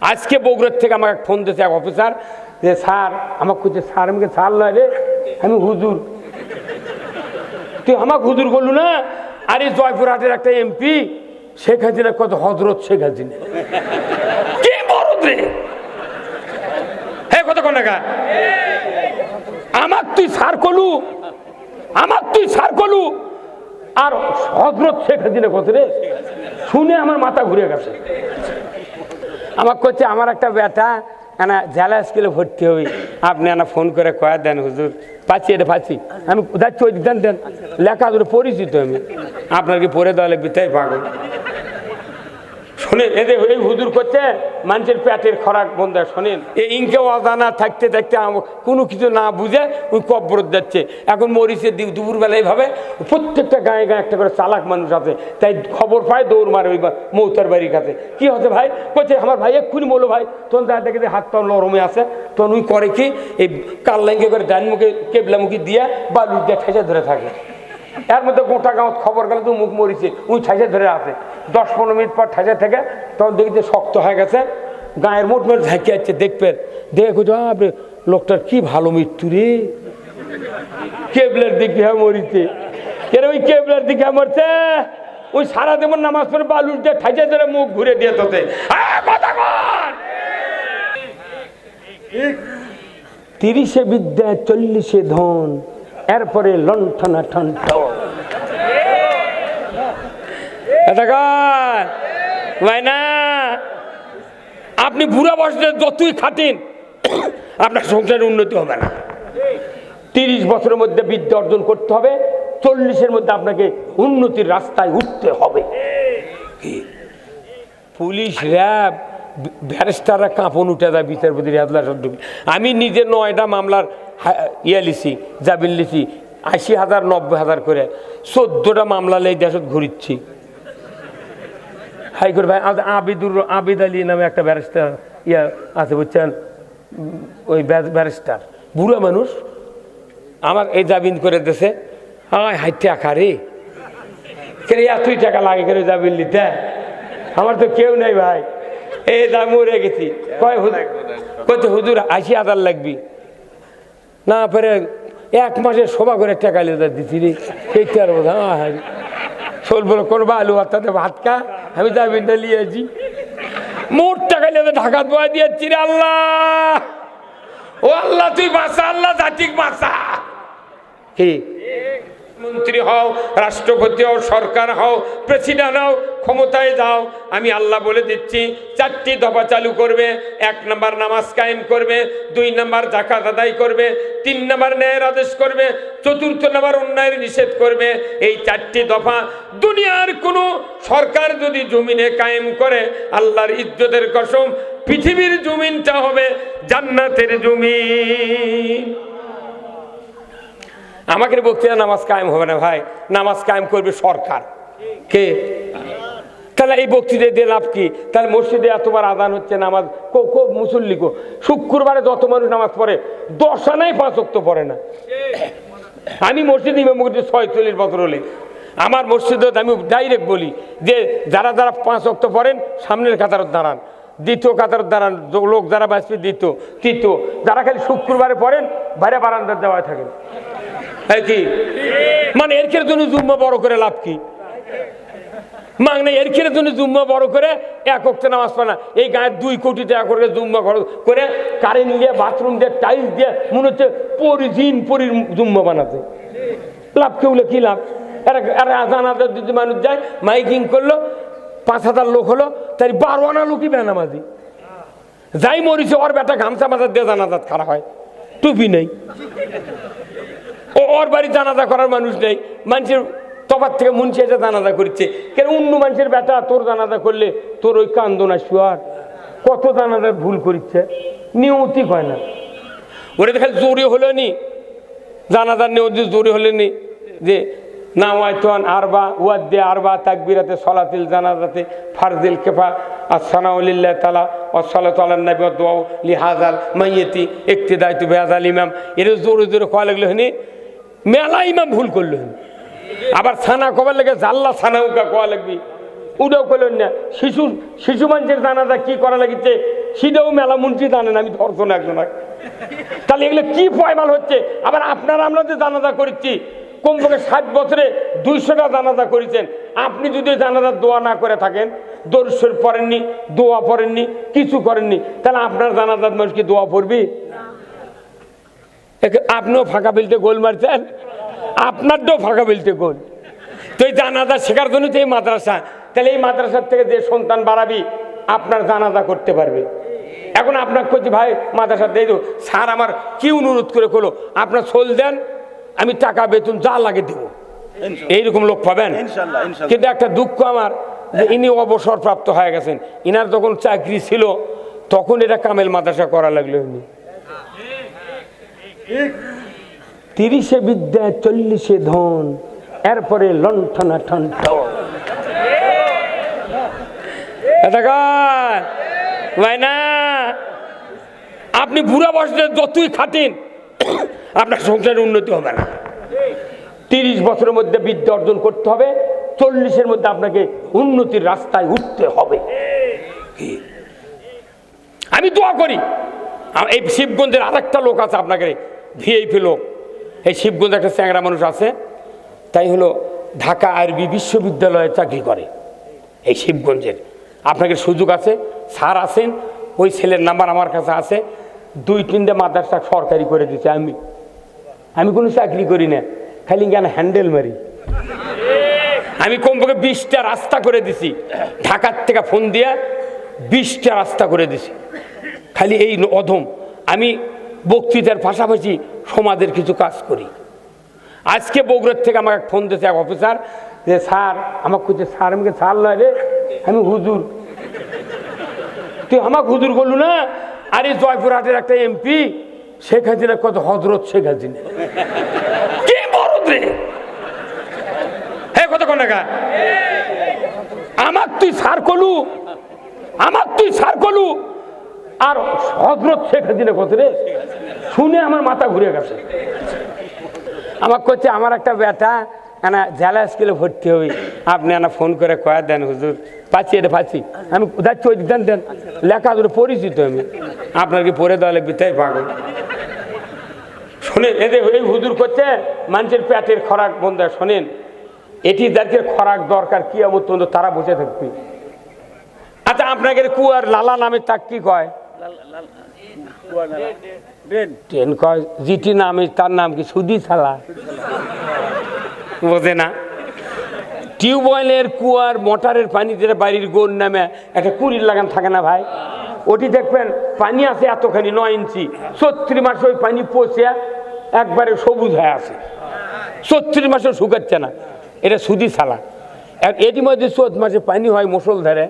আজকে বগুড়ার থেকে আমাকে ফোন দিয়েছে এক অফিসার যে, স্যার, আমাকে খুঁজছে স্যার আমাকে স্যার নয় রে? আমি হুজুর। তুই আমাকে হুজুর বললু না? আরে জয়পুরহাটের একটা এমপি শেখ হাসিনা কত হজরত শেখ হাসিনা। কি বড় রে? হে, কত কোন টাকা? আমার তুই সার কলু আমার তুই সার কলু আর হজরত শেখ হাসিনা কত রে? শুনে আমার মাথা ঘুরে গেছে। আমার করছে আমার একটা বেটা না জেলা স্কুলে ভর্তি হবি। আপনি এনা ফোন করে কয়া দেন, হুজুর, পাচ্ছি এটা, পাচ্ছি। আমি কোথায় ওই দেন দেন। লেখা পরিচিত আমি। আপনার কি পড়ে দেওয়া লাগবে? তাই পাগল। শোনেন এদের এই হুজুর করছে, মানুষের পেটের খরাক বন্ধ শোনেন। এই ইনকে অজানা থাকতে থাকতে কোনো কিছু না বুঝে ওই কব্বর যাচ্ছে। এখন মরিচে দি- দুপুরবেলা এইভাবে প্রত্যেকটা গায়ে গায়ে একটা করে চালাক মানুষ আছে। তাই খবর পায়, দৌড় মারে ওই মৌতার বাড়ির কাছে। কি হচ্ছে ভাই? করছে আমার ভাই এক্ষুনি বলো ভাই। তখন যা দেখে যে হাত পা নরমে আছে, তখন ওই করে কি? এই কাল্লাঙ্গে করে ডান মুখে কেবলামুখী দিয়ে বালু দিয়ে ঠেসে ধরে থাকে। এর মধ্যে গোটা গাঁত খবর গেল তো মুখ মরিছে উই ঠাইসে ধরে আছে। দশ পনেরো মিনিট পর ঠাইসে থেকে তখন দেখি শক্ত হয়ে গেছে। গায়ের মোট মোট ঝাঁকি যাচ্ছে দেখবেন। দেখে আপনি লোকটার কি ভালো মৃত্যু রে কেবলের দিকে হ্যাঁ মরিছে কেন ওই কেবলের দিকে মরছে ওই সারা দেবন নামাজ পড়ে বালুর দিয়ে ঠাইসে ধরে মুখ ঘুরে দিয়ে তোতে! তিরিশে বিদ্যা চল্লিশে ধন। এরপরে লণ্ঠনা ঠন্ঠ আপনি বুড়া বয়সে যতই খাটেন, আপনার সংসারের উন্নতি হবে না। তিরিশ বছরের মধ্যে বিদ্যা অর্জন করতে হবে, চল্লিশের মধ্যে আপনাকে উন্নতির রাস্তায় উঠতে হবে। পুলিশ, র্যাব, ব্যারিস্টাররা কাঁপন উঠে যায় বিচারপতি হাতলা আমি নিজে নয়টা মামলার ইয়ে লিছি জামিন লিছি আশি হাজার নব্বই হাজার করে। চোদ্দোটা মামলা লেই দেশত ঘুরিচ্ছি। হাইকোর্ট ভাই আবিদুর আবিদ আলী নামে একটা ব্যারিস্টার ইয়া আছে বুঝছেন? ওই ব্যার- ব্যারিস্টার। বুড়ো মানুষ আমার এই জামিন করে দেশে আয় হাইটে আকারে কেন এতই টাকা লাগে কেন জামিন নিতে? আমার তো কেউ নেই ভাই। এই দাম মরে গেছি। কয় হুজুর কত হুজুর আশি হাজার লাগবি। না পরে এক মাসে সভা করে টাকা লেদার দিছি রে। আর বোধ হয় বলো করব আলু হাতাতে ভাত খা, আমি লিয়েছি মোট টাকা লেদা ঢাকা দোয়া দিয়েছি রে আল্লাহ। ও আল্লাহ, তুই বাঁচা, আল্লাহ জাতিক বাঁচা। কি মন্ত্রী হও, রাষ্ট্রপতি হও, সরকার হও, প্রেসিডেন্ট হও, ক্ষমতায় যাও। আমি আল্লাহ বলে দিচ্ছি, চারটি দফা চালু করবে, এক নম্বর নামাজ কায়েম করবে, দুই নম্বর জাকাত আদায় করবে, তিন নম্বর ন্যায়ের আদেশ করবে, চতুর্থ নম্বর অন্যায়ের নিষেধ করবে। এই চারটি দফা দুনিয়ার কোনো সরকার যদি জমিনে কায়েম করে, আল্লাহর ইজ্জতের কসম, পৃথিবীর জমিনটা হবে জান্নাতের জমিন। আমাকে বক্তৃতা নামাজ কায়েম হবে না ভাই। নামাজ কায়েম করবে সরকার। কে? তাহলে এই বক্তৃতা দিয়ে লাভ কি? তাহলে মসজিদে এতবার আদান হচ্ছে, নামাজ কো কো, মুসল্লি কো? শুক্রবারে যত মানুষ নামাজ পড়ে দশ আনাই পাঁচ অক্ত পড়ে না। আমি মসজিদ ইমাম মসজিদ ছয়চল্লিশ বছর হলে। আমার মসজিদে আমি ডাইরেক্ট বলি যে, যারা যারা পাঁচ অক্ত পড়েন, সামনের কাতারত দাঁড়ান। দ্বিতীয় কাতারত দাঁড়ান লোক যারা বাঁচবে দ্বিতীয়, তৃতীয়। যারা খালি শুক্রবারে পড়েন, বাইরে বারান্দার দেওয়ায় থাকেন। এই কি? মানে এর খেলে জন্য জুম্মা বড় করে লাভ কি? মানে এর খেলে জন্য জুম্মা বড় করে এক অক্টে নামাজ পড়ে না। এই গায়ের দুই কোটি টাকা করে জুম্মা করে কারেন্ট দিয়ে বাথরুম দিয়ে, টাইলস দিয়ে, মনে হচ্ছে পরিজিন পরির জুম্মা বানাতে। লাভ কেউলে কি লাভ? এরা জানাতে যদি মানুষ যায়, মাইকিং করল, পাঁচ হাজার লোক হলো, তাই বারো আনা লোকই বেনামাজি। যাই মরিছে, ওর বেটা গামছা মাথার দিয়ে জানাজাত খারাপ হয়। টুপি নেই। ওর বাড়ি জানাজা করার মানুষ নেই। মানুষের তফার থেকে মুন্সি এসে জানাজা করছে কেন অন্য মানুষের বেটা তোর জানাজা করলে তোর ওই কান্দনা শুয়ার? কত জানাজা ভুল করছে নিয়তি হয় না। ওরে দেখে জোরে হলো নি। জানাজার নিয়তি জোরে হলে নি। যে নামায়তন আরবা, ওয়াদ্দে আরবা, তাকবিরাতে সলাতিল জানাজাতে ফারদিল কেফা আসসানাউলিল্লাহ তালা অসলাত আল্লাহ নবী দোয়াও লিহাজাল মাইয়েতি একটি দায়িত্ব বেহাজাল ইমাম। এর জোরে জোরে খাওয়া লাগল হনি মেলা ইমাম ভুল করল হনি আবার ছানা কবার লাগে জাল্লা ছানা উকা কোয়া লাগবি। উডাও করলেন না, শিশু শিশু মানুষের জানাজা কি করা লাগিছে? সেটাও মেলা মুন্সি জানেন আমি ধর্ষণ একজন তাহলে এগুলো কি পয়মাল হচ্ছে? আবার আপনারা আমরা যে জানাজা করছি কমপক্ষে ষাট বছরে দুইশোটা জানাজা করেছেন। আপনি যদি জানাজার দোয়া না করে থাকেন দর্শর পড়েননি, দোয়া পড়েননি, কিছু করেননি, তাহলে আপনার জানাজার মানুষ কি দোয়া পড়বি? আপনিও ফাঁকা বেলতে গোল মারছেন আপনারটাও ফাঁকা বেলতে গোল। তো এই জানাজা শেখার জন্য তো এই মাদ্রাসা। তাহলে এই মাদ্রাসার থেকে যে সন্তান বাড়াবি আপনার জানাজা করতে পারবে। এখন আপনার করছি ভাই মাদ্রাসা দিয়ে দেবো স্যার আমার কি অনুরোধ করে করল আপনার সোল দেন আমি টাকা বেতন যা লাগে দেবো। এইরকম লোক পাবেন। কিন্তু একটা দুঃখ আমার যে ইনি অবসরপ্রাপ্ত হয়ে গেছেন। ইনার যখন চাকরি ছিল তখন এটা কামেল মাদ্রাসা করা লাগল এমনি তিরিশে বিদ্যা, চল্লিশে ধন, এরপরে লণ্ঠনা ঠন্ঠ আপনি বুড়া বয়সে যতই খাটেন, আপনার সংসারের উন্নতি হবে না। তিরিশ বছরের মধ্যে বিদ্যা অর্জন করতে হবে, চল্লিশের মধ্যে আপনাকে উন্নতির রাস্তায় উঠতে হবে। আমি দোয়া করি। এই শিবগঞ্জের আরেকটা লোক আছে আপনাকে ভিআইপি লোক। এই শিবগঞ্জে একটা চ্যাংরা মানুষ আছে, তাই হলো ঢাকা আরবি বিশ্ববিদ্যালয়ে চাকরি করে এই শিবগঞ্জের। আপনাকে সুযোগ আছে, স্যার আছেন, ওই ছেলের নাম্বার আমার কাছে আছে, দুই তিনটে মাদ্রাসা সরকারি করে দিচ্ছে আমি। আমি কোনো চাকরি করি না, খালি কেন হ্যান্ডেল মারি। আমি কমপক্ষে বিশটা রাস্তা করে দিছি, ঢাকার থেকে ফোন দিয়ে বিশটা রাস্তা করে দিছি। খালি এই অধম। আমি বক্তৃতার পাশাপাশি সমাজের কিছু কাজ করি। আজকে বগুড়ার থেকে আমাকে ফোন দিয়েছে এক অফিসার যে, স্যার, আমাকে খুঁজছে স্যার আমাকে স্যার নয় রে? আমি হুজুর। তুই আমাকে হুজুর করলু না? আরে, জয়পুরহাটের একটা এমপি, শেখ হাসিনা, কত হজরত শেখ হাসিনা। কি বড় রে? হে, কত কোন টাকা? আমার তুই সার কলু আমার তুই সার কলু আর হজরত শেখ হাসিনা কত রে? শুনে আমার মাথা ঘুরে গেছে। আমার করছে আমার একটা বেটা, এনা জেলা স্কুলে ভর্তি হবি। আপনি এনা ফোন করে কয়া দেন, হুজুর, পাচ্ছি, এটা পাচ্ছি। আমি যাচ্ছি ওই দেন দেন। লেখা ধরে পরিচিত আমি। আপনার কি পড়ে দেওয়া লাগবে? তাই পাগল। শোনেন এদের এই হুজুর করছে মানুষের পেটের খরাক বন্ধ। শোনেন। এটি যাদের খরাক দরকার কি আমত তারা বসে থাকবে। আচ্ছা আপনাকে কুয়ার লালা নামে তাক কি কয়? জিটি নামে তার নাম কি সুদি ছালা বোঝে না। টিউবওয়েলের কুয়ার মোটরের পানি যেটা বাড়ির গোর নামে একটা কুড়ির লাগান থাকে না ভাই? ওটি দেখবেন, পানি আছে এতখানি, নয় ইঞ্চি। ছত্রিশ মাসে ওই পানি পচে একবারে সবুজ হয়ে আছে। ছত্রিশ মাসে শুকাচ্ছে না। এটা সুদি আর এটি মধ্যে চোদ্দ মাসে পানি হয় মুসল ধরে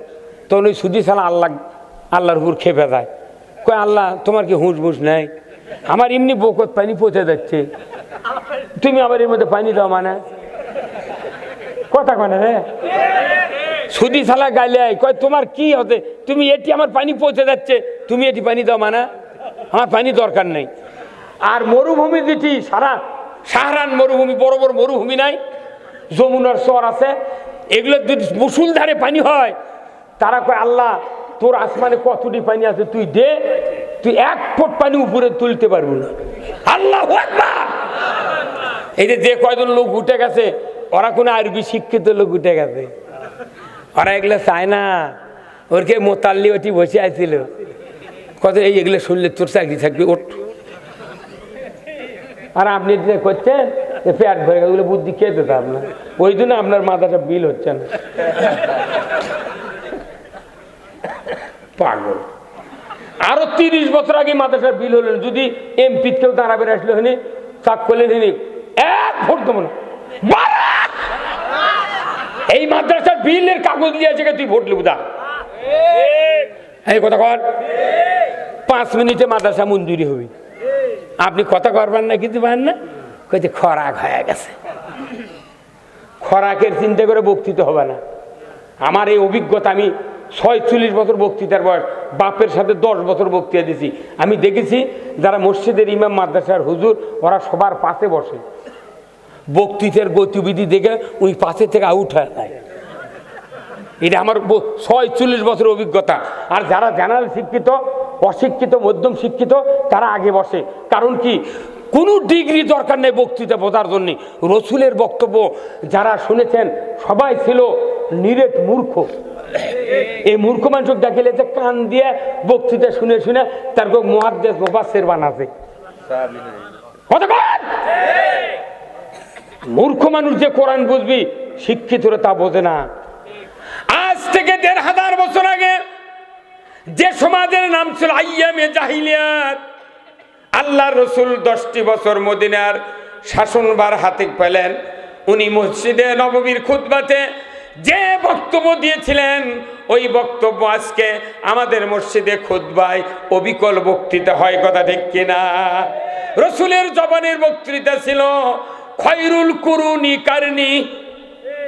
তখন ওই সুদি ছালা আল্লাহ আল্লাহর উপর খেপে যায়। কয়, আল্লাহ, তোমার কি হুঁশ বুঝ নেই? আমার এমনি বকত পানি পচে যাচ্ছে। তুমি আবার এর মধ্যে পানি দাও মানে? কথা কনে রে? সুদি শালা গাইলে কয়, তোমার কি হতে? তুমি এটি আমার পানি পৌঁছে যাচ্ছে। তুমি এটি পানি দাও মানা? আমার পানি দরকার নেই। আর মরুভূমি যেটি, সারা সাহারান মরুভূমি, বড় বড় মরুভূমি নাই, যমুনার চর আছে। এগুলো যদি মুসুলধারে পানি হয়, তারা কয়, আল্লাহ তোর আসমানে কতটি পানি আছে তুই দে তুই এক ফুট পানি উপরে তুলতে পারব না। আল্লাহ এই যে কয়জন লোক উঠে গেছে ওরা কোনো আরবি শিক্ষিত লোক উঠে গেছে। ওরা এগুলো চায় না। ওরকে মোতাল্লি ওটি বসে আছিল কত এই এগুলো শুনলে তোর চাকরি থাকবে ওঠ। আর আপনি যে করছেন পেট ভরে গেছে, ওগুলো বুদ্ধি খেয়ে দিতাম না। ওই জন্য আপনার মাথাটা বিল হচ্ছে না। পাগল। আরও তিরিশ বছর আগে মাদ্রাসার বিল হলেন যদি এমপি কেউ দাঁড়াবে, আসলে হয়নি চাক করলেন হিনি এক ভোট দেবো না। এই মাদ্রাসার বিলের কাগজ দিয়ে আছে তুই ভোট লিখু দা। এই কথা কর। পাঁচ মিনিটে মাদ্রাসা মঞ্জুরি হবে। আপনি কথা করবেন না, কিছু পারেন না। কইতে খরাক হয়ে গেছে। খরাকের চিন্তা করে বক্তৃতা হবে না। আমার এই অভিজ্ঞতা আমি ছয়চল্লিশ বছর বক্তৃতার বয়স, বাপের সাথে দশ বছর বক্তৃতা দিছি। আমি দেখেছি যারা মসজিদের ইমাম, মাদ্রাসার হুজুর, ওরা সবার পাশে বসে। বক্তৃতার গতিবিধি দেখে ওই পাশে থেকে আউট হয়ে যায় এটা আমার ছয়চল্লিশ বছর অভিজ্ঞতা। আর যারা জেনারেল শিক্ষিত, অশিক্ষিত, মধ্যম শিক্ষিত, তারা আগে বসে। কারণ কি? কোনো ডিগ্রি দরকার নেই বক্তৃতা বোঝার জন্যে। রসুলের বক্তব্য যারা শুনেছেন, সবাই ছিল নিরেট মূর্খ। এই মূর্খ মানুষ দেখিলে যে কান দিয়ে বক্তৃতা শুনে শুনে তার মহাদ্দেশ মোবাসের বানাছে মূর্খ মানুষ যে কোরআন বুঝবি শিক্ষিতরা তা বোঝে না। আজ থেকে দেড় হাজার বছর আগে যে সমাজের নাম ছিল আইয়ামে জাহিলিয়াত, আল্লাহ রসুল দশটি বছর মদিনার শাসনবার হাতে পেলেন। উনি মসজিদে নববীর খুতবাতে যে বক্তব্য দিয়েছিলেন, ওই বক্তব্য আজকে আমাদের মসজিদে খুতবায় অবিকল বক্তৃতা হয়, কথা ঠিক কিনা? রসুলের জবানের বক্তৃতা ছিল খয়রুল কুরুনি কারনি।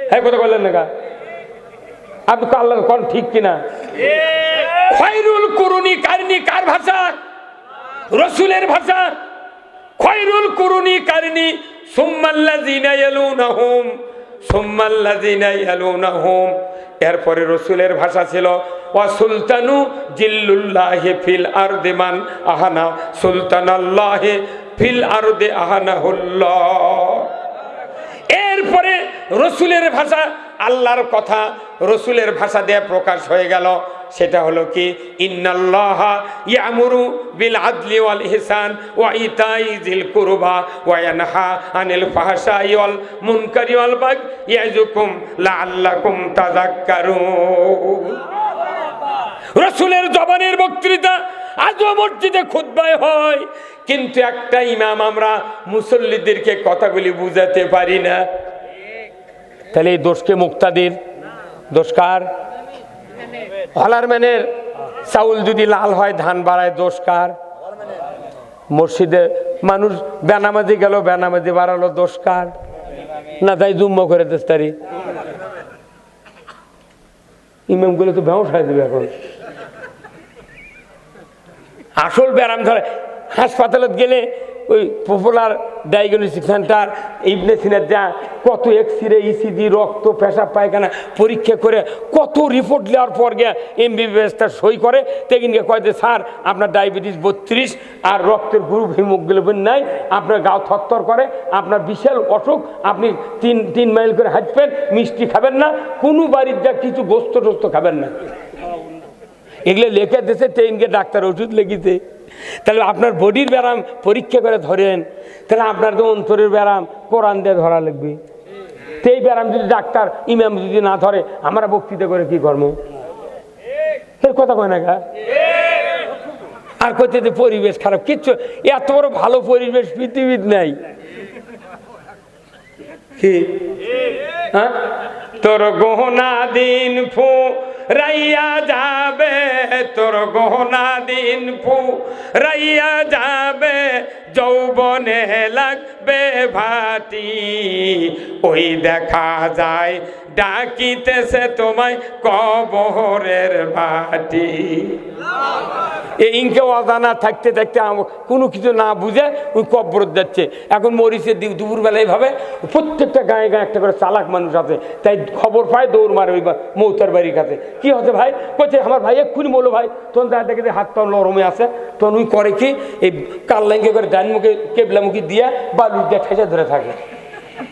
হ্যাঁ কথা বললেন না? আপনি তো আল্লাহ কোন ঠিক কিনা? খয়রুল কুরুনি কারনি কার ভাষা? রসুলের ভাষা। খয়রুল কুরুনি কারনি সুম্মাল্লাযিনা ইয়ালুনাহুম। সুম্মাল্লাযিনা ইয়ালুনাহুম। এরপরে রসুলের ভাষা ছিল ওয়া সুলতানু জিল্লুল্লাহি ফিল আর দেমান আহানা সুলতান আল্লাহে ফিল আর দে আহানাহুল্লাহ। এরপরে রসুলের ভাষা আল্লাহর কথা রসুলের ভাষা দিয়ে প্রকাশ হয়ে গেল। সেটা হলো কি? ইন্নাল্লাহ ইয়ামুরু ওয়াল ওয়া আনিল রসুলের জবানের বক্তৃতা আজও মসজিদে খুদ্বায় হয়। কিন্তু একটা ইমাম আমরা মুসল্লিদেরকে কথাগুলি বুঝাতে পারি না। তাহলে এই দোষকে মুক্তাদির দোষকার। হলারম্যানের চাউল যদি লাল হয়, ধান বাড়ায় দোষকার। মসজিদে মানুষ বেনামাজি গেল, বেনামাজি বাড়ালো, দোষকার। না তাই জুম্ম করে দেস্তারি ইমামগুলো তো ব্যবসা দেবে এখন। আসল ব্যায়াম ধরে, হাসপাতালত গেলে ওই পপুলার ডায়াগনস্টিক সেন্টার ইবনে সিনের যা কত এক্স রে ইসিজি রক্ত, পেশাব, পায়খানা পরীক্ষা করে কত রিপোর্ট নেওয়ার পর গিয়ে এমবিবিএসটা সই করে। তেকিনকে কয় যে, স্যার, আপনার ডায়াবেটিস বত্রিশ আর রক্তের গ্রুপ হিমোগ্লোবিন নাই, আপনার গাও থরথর করে, আপনার বিশাল অসুখ, আপনি তিন তিন মাইল করে হাঁটবেন, মিষ্টি খাবেন না, কোনো বাড়ির যা কিছু গোস্ত টোস্ত খাবেন না। এগুলো লেখে দিয়েছে ট্রেনকে ডাক্তার ওষুধ লেগেছে। তাহলে আপনার বডির ব্যায়াম পরীক্ষা করে ধরেন। তাহলে আপনার তো অন্তরের ব্যায়াম কোরআন দিয়ে ধরা লাগবে। তো এই ব্যায়াম যদি ডাক্তার, ইমাম যদি না ধরে, আমরা বক্তৃতা করে কি কর্ম এর কথা কয় না গা? আর করতে যে পরিবেশ খারাপ, কিচ্ছু এত বড় ভালো পরিবেশ পৃথিবীর নাই। কি? হ্যাঁ? তোর গহনা দিন ফু রাইয়া যাবে তোর গহনা দিন ফু রাইয়া যাবে যৌবনে লাগবে ভাটি ওই দেখা যায়, ডাকিতেছে তোমায় কবরের ভাটি। এই ইনকে অজানা থাকতে থাকতে কোনো কিছু না বুঝে ওই কব্বর যাচ্ছে। এখন মরিচে দুপুরবেলা এইভাবে প্রত্যেকটা গায়ে গায়ে একটা করে চালাক মানুষ আছে। তাই খবর পায়, দৌড় মারে ওই মৌতার বাড়ির কাছে। কি হচ্ছে ভাই? কচ্ছে আমার ভাই, এক্ষুনি বলো ভাই। তখন দেখে হাত পা নরমে আছে। তখন ওই করে কি? এই কাল্লাঙ্গে করে ডান মুখে কেবলামুখী দিয়ে বালু দিয়ে ঠেসে ধরে থাকে।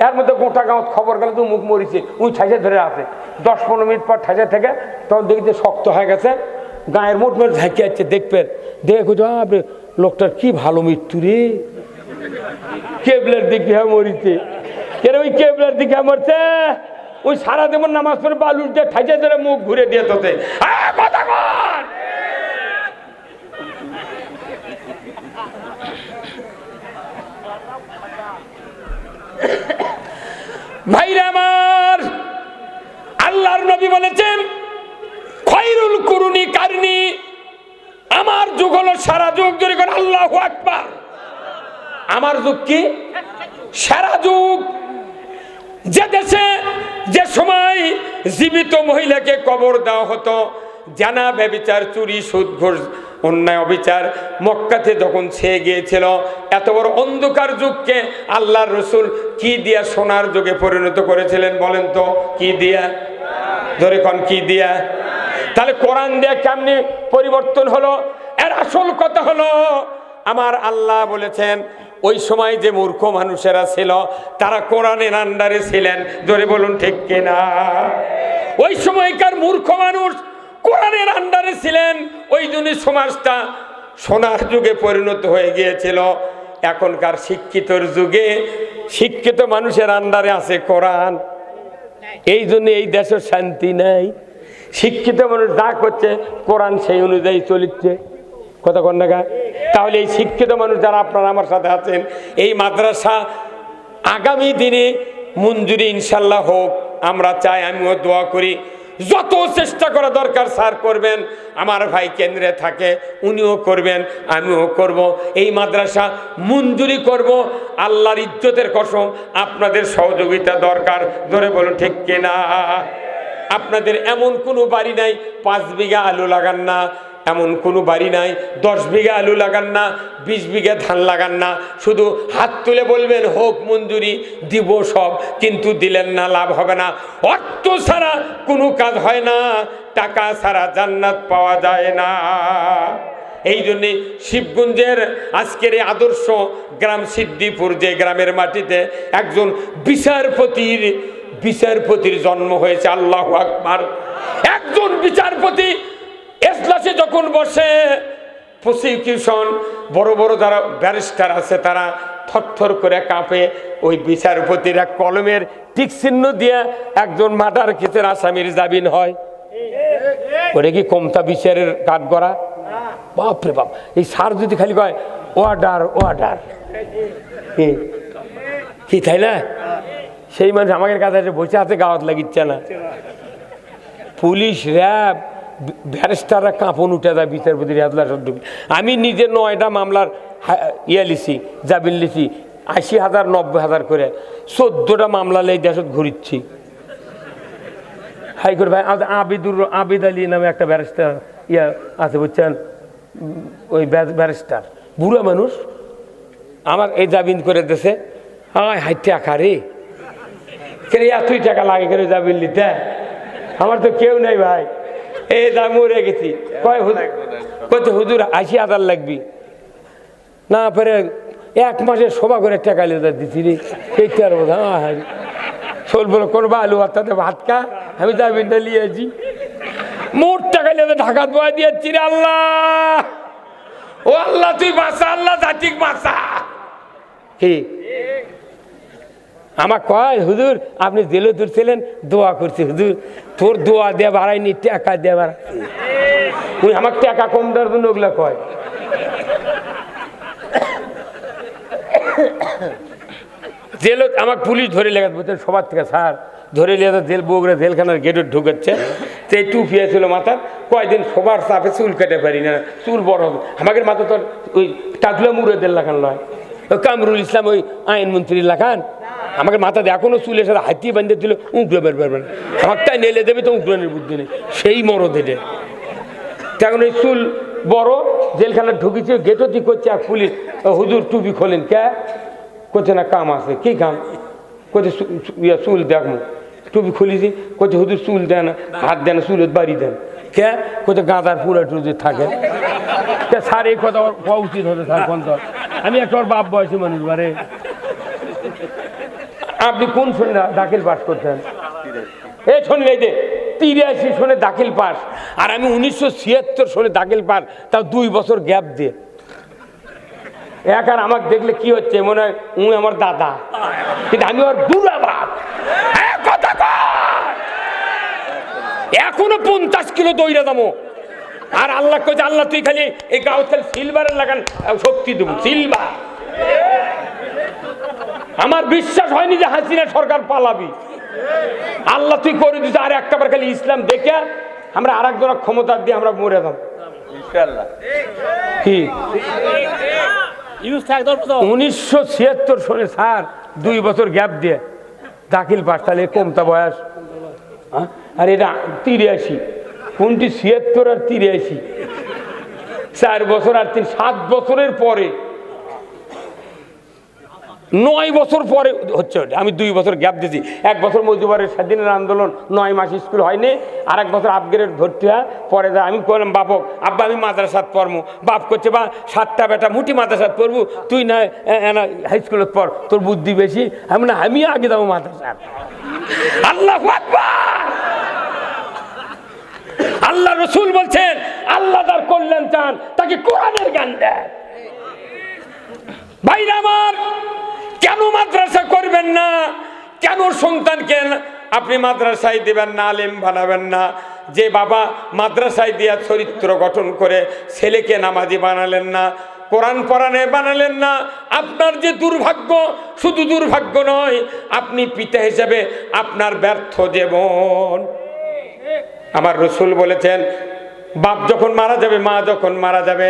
এর মধ্যে গোটা গাঁত খবর গেলে তো মুখ মরিছে ওই ঠাইসে ধরে আছে। দশ পনেরো মিনিট পর ঠাইসে থেকে তখন দেখি শক্ত হয়ে গেছে। গায়ের মোট মোট ঝাঁকে যাচ্ছে দেখবেন। দেখে আপনি লোকটার কি ভালো মৃত্যু রে। কেবলের দিকে হ্যাঁ মরিছে। কেন ওই কেবলের দিকে হ্যাঁ মরছে। ওই সারা দেবন নামাজ পড়ে বালুর দিয়ে ঠাইসে ধরে মুখ ঘুরে দিয়ে তোতে। ভাইরা আমার, আল্লাহর নবী বলেছেন, খৈরুল কুরুনি কারনি, আমার যুগ হলো সারা যুগ জোরে করে আল্লাহ আকবার। আমার যুগ কি? সারা যুগ। যে দেশে, যে সময় জীবিত মহিলাকে কবর দেওয়া হতো, জানা ব্যবিচার, চুরি, সুদ, ঘোষ অন্যায় অবিচার মক্কাতে যখন ছেয়ে গিয়েছিল, এত বড় অন্ধকার যুগকে আল্লাহর রসুল কি দিয়া সোনার যুগে পরিণত করেছিলেন বলেন তো? কি দিয়া? ধরে কন, কি দিয়া? তাহলে কোরআন দিয়ে কেমনি পরিবর্তন হলো? এর আসল কথা হলো, আমার আল্লাহ বলেছেন, ওই সময় যে মূর্খ মানুষেরা ছিল, তারা কোরআনের আন্ডারে ছিলেন। ধরে বলুন, ঠিক কিনা? ওই সময়কার মূর্খ মানুষ কোরআনের আন্ডারে ছিলেন। ওই জন্য সমাজটা সোনার যুগে পরিণত হয়ে গিয়েছিল। এখনকার শিক্ষিতর যুগে শিক্ষিত মানুষের আন্ডারে আছে কোরআন। এই জন্য এই দেশের শান্তি নাই। শিক্ষিত মানুষ যা করছে, কোরআন সেই অনুযায়ী চলিচ্ছে। কথা কন না তাহলে এই শিক্ষিত মানুষ যারা আপনারা আমার সাথে আছেন, এই মাদ্রাসা আগামী দিনে মঞ্জুরি ইনশাল্লাহ হোক। আমরা চাই, আমিও দোয়া করি। যত চেষ্টা করা দরকার, স্যার করবেন, আমার ভাই কেন্দ্রে থাকে, উনিও করবেন, আমিও করব। এই মাদ্রাসা মঞ্জুরি করব, আল্লাহর ইজ্জতের কসম, আপনাদের সহযোগিতা দরকার, ধরে বলুন, ঠিক কিনা? আপনাদের এমন কোনো বাড়ি নাই, পাঁচ বিঘা আলু লাগান না এমন কোনো বাড়ি নাই, দশ বিঘা আলু লাগান না, বিশ বিঘা ধান লাগান না, শুধু হাত তুলে বলবেন, হোক মঞ্জুরি, দিব সব, কিন্তু দিলেন না, লাভ হবে না। অর্থ ছাড়া কোনো কাজ হয় না, টাকা ছাড়া জান্নাত পাওয়া যায় না। এই জন্যে শিবগঞ্জের আজকের এই আদর্শ গ্রাম সিদ্দিপুর যে গ্রামের মাটিতে একজন বিচারপতির বিচারপতির জন্ম হয়েছে, আল্লাহ আকবার। একজন বিচারপতি এজলাসে যখন বসে প্রসিকিউশন বড় বড় যারা ব্যারিস্টার আছে, তারা থরথর করে কাঁপে, ওই বিচারপতিরা কলমের টিক চিহ্ন দিয়ে একজন মার্ডার কেসের আসামির জামিন হয়। ওটা কি কমতা বিচারের কাঠ করা বাপরে বাপ, এই সার যদি খালি কয় ওয়ার্ডার কি? কি তাই না? সেই মানুষ আমাদের কাছে বসে আছে, গাওয়াত লাগিচ্ছে না। পুলিশ, র্যাব ব্যারিস্টাররা কাঁপন উঠে যায় বিচারপতির হাতলা সদ্য। আমি নিজে নয়টা মামলার ইয়ে লিছি, জামিন লিছি, আশি হাজার, নব্বই হাজার করে। চোদ্দোটা মামলা লেই দেশত ঘুরিচ্ছি। হাইকোর্ট ভাই আবিদুর, আবিদ আলী নামে একটা ব্যারিস্টার ইয়া আছে, বুঝছেন? ওই ব্যারিস্টার। বুড়ো মানুষ। আমার এই জামিন করে দেশে আয় হাই টাকা রে। এতই টাকা লাগে কেন জামিন নিতে? আমার তো কেউ নেই ভাই। এই যা মরে গেছি। কয় হুজুর কত হুজুর, আশি হাজার লাগবি। না পরে এক মাসের শোভা করে টাকা লিয়ে দিছি রে। এই তো আর বোধ হ্যাঁ শোল বলো, করবা আলু হাতাতে ভাত খা, আমি জামিনটা লিয়েছি মোট টাকা লিয়ে ঢাকাত বয়া দিয়েছি রে আল্লাহ। ও আল্লাহ, তুই বাঁচা, আল্লাহ জাতিক বাঁচা। কি? আমার কয়, হুজুর, আপনি জেলে তুলছিলেন দোয়া করছি, হুজুর। তোর দোয়া দিয়ে বাড়াইনি, টাকা দিয়ে বাড়াই তুই আমার টাকা কম দেওয়ার জন্য ওগুলা কয়। জেল আমার পুলিশ ধরে লেগে বলছেন সবার থেকে স্যার, ধরে লিয়ে জেল, বগুড়া জেলখানার গেটে ঢুকাচ্ছে সেই টুপি ছিল মাথার, কয়দিন সবার চাপে চুল কেটে পারি না, চুল বড় হবে। আমাদের মাথা তোর ওই টাকলা মুরেদের লাগান নয় ওই কামরুল ইসলাম ওই আইনমন্ত্রী লাগান। আমাকে মাথাতে এখনও চুল এসে হাতি বান্ধে দিল উঁকড়ে বের পারবে না নেলে দেবে তো উঁকড়ানোর বুদ্ধি নেই। সেই মরদ এটা। তখন এই চুল বড় জেলখানা ঢুকেছে ঠিক করছে এক পুলিশ হুজুর টুপি খোলেন, কে? করছে না, কাম আছে। কি কাম? করছে ইয়া, চুল দেখব টুপি খুলেছি করছে হুজুর, চুল দেন না হাত দেন চুলত বাড়ি দেন। কে? করছে গাঁদার পুরা টুজে থাকে স্যার এই কথা হওয়া উচিত হতো স্যার কোন? আমি একটা ওর বাপ বয়সী মানুষ, বারে। আপনি কোন শুনে দাখিল পাস করতেন? শোনেন এই যে তিরাশি সনে দাখিল পাস আর আমি উনিশশো ছিয়াত্তর সনে দাখিল পাস তাও দুই বছর গ্যাপ দিয়ে। এক আর আমাকে দেখলে কি হচ্ছে, মনে হয় উনি আমার দাদা। কিন্তু আমি ওর কয়। এখনও পঞ্চাশ কিলো দইরা দামো। আর আল্লাহ কইছে আল্লাহ তুই খালি এই গাঁও খালি সিলভারের লাগান শক্তি দেবো। সিলভার আমার বিশ্বাস হয়নি যে হাসিনা সরকার পালাবি। আল্লাহ তুই করে দিস আর একটা বার খালি ইসলাম দেখে আমরা আর একজনা ক্ষমতা দিয়ে আমরা মরে যাম কি? উনিশশো ছিয়াত্তর সনে স্যার দুই বছর গ্যাপ দিয়ে দাখিল পাস তাহলে কমতা বয়স। হ্যাঁ? আর এটা তিরাশি। কোনটি ছিয়াত্তর আর তিরাশি। চার বছর আর তিন সাত বছরের পরে। নয় বছর পরে হচ্ছে আমি দুই বছর গ্যাপ দিয়েছি। এক বছর মজুবারের স্বাধীনের আন্দোলন, নয় মাস স্কুল হয়নি। আর এক বছর আপগ্রেড ভর্তি হয় পরে যা আমি বললাম বাপক আব্বা, আমি মাদ্রাসাত পড়ব বাপ করছে বা, সাতটা বেটা মুটি মাদ্রাসাত পড়ব। তুই না হাই স্কুলত পড়। তোর বুদ্ধি বেশি। আমি না আমি আগে যাব মাদ্রাসাত। আল্লাহ আল্লাহ রসুল বলছেন, আল্লাহ তার কল্যাণ চান, তাকে কোরআনের জ্ঞান দেন। ভাইরা আমার, কেন মাদ্রাসা করবেন না? কেন সন্তানকে আপনি মাদ্রাসায় দেবেন না, আলেম বানাবেন না? যে বাবা মাদ্রাসায় দিয়া চরিত্র গঠন করে ছেলেকে নামাজি বানালেন না, কোরআন পরাণে বানালেন না, আপনার যে দুর্ভাগ্য, শুধু দুর্ভাগ্য নয়, আপনি পিতা হিসেবে আপনার ব্যর্থ জীবন। আমার রসুল বলেছেন বাপ যখন মারা যাবে মা যখন মারা যাবে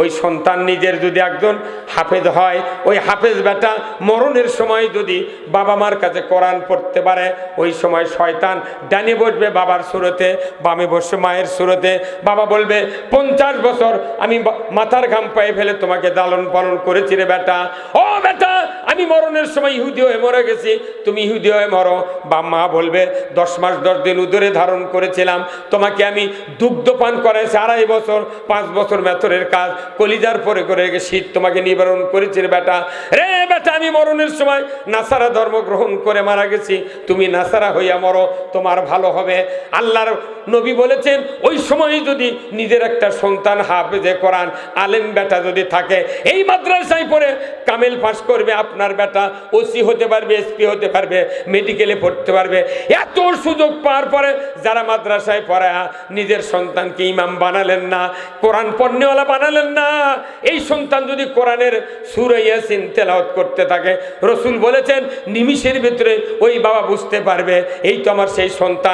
ওই সন্তান নিজের যদি একজন হাফেজ হয়, ওই হাফেজ বেটা মরণের সময় যদি বাবা মার কাছে কোরআন পড়তে পারে, ওই সময় শয়তান ডানে বসবে বাবার সুরতে, বামে বসবে মায়ের সুরতে। বাবা বলবে, পঞ্চাশ বছর আমি মাথার ঘাম পায়ে ফেলে তোমাকে দালন পালন করেছি রে বেটা। ও বেটা, আমি মরণের সময় ইহুদি হয়ে মরে গেছি, তুমি ইহুদি হয়ে মরো। বা মা বলবে, দশ মাস দশ দিন উদরে ধারণ করেছিলাম, তোমাকে আমি দুগ্ধ পান করাইছি আড়াই বছর, পাঁচ বছর মেথরের কাজ কলিজার পরে করে শীত তোমাকে নিবারণ করেছি বেটা। রে বেটা, আমি মরণের সময় নাসারা ধর্ম গ্রহণ করে মারা গেছি। তুমি নাসারা হইয়া মরো, তোমার ভালো হবে। আল্লাহর নবী বলেছেন, ওই সময় যদি নিজের একটা সন্তান হাফেজে কোরআন আলেম বেটা যদি থাকে, এই মাদ্রাসায় পড়ে কামেল পাস করবে আপনার বেটা, ওসি হতে পারবে, এসপি হতে পারবে, মেডিকেলে পড়তে পারবে। এত সুযোগ পাওয়ার পরে যারা মাদ্রাসায় পড়া নিজের সন্তানকে ইমাম বানালেন না, কোরআন পণ্যওয়ালা বানালেন না। এই সন্তান যদি কোরআনের সুরাইয়াসিন তেলাওত করতে থাকে, রসুল বলেছেন, নিমিষের ভিতরে ওই বাবা বুঝতে পারবে, এই তো আমার সেই সন্তান।